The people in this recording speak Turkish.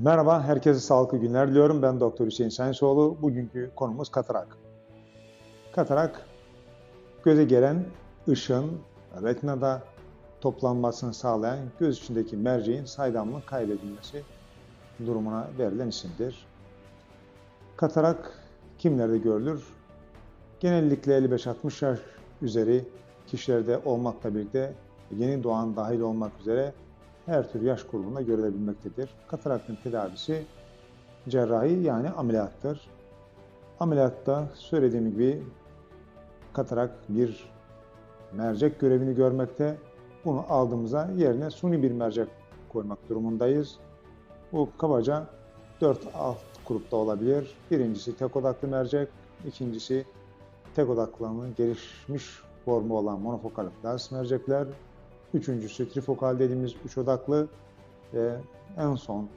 Merhaba, herkese sağlıklı günler diliyorum. Ben Doktor Hüseyin Sayınsoğlu. Bugünkü konumuz katarak. Katarak, göze gelen ışın retinada toplanmasını sağlayan göz içindeki merceğin saydamlığın kaybedilmesi durumuna verilen isimdir. Katarak kimlerde görülür? Genellikle 55-60 yaş üzeri kişilerde olmakla birlikte yeni doğan dahil olmak üzere her tür yaş grubunda görülebilmektedir. Kataraktın tedavisi cerrahi yani ameliyattır. Ameliyatta söylediğim gibi katarak bir mercek görevini görmekte. Bunu aldığımızda yerine suni bir mercek koymak durumundayız. Bu kabaca 4 alt grupta olabilir. Birincisi tek odaklı mercek, ikincisi tek odaklılığının gelişmiş formu olan monofokal plas mercekler, Üçüncüsü trifokal dediğimiz üç odaklı ve en son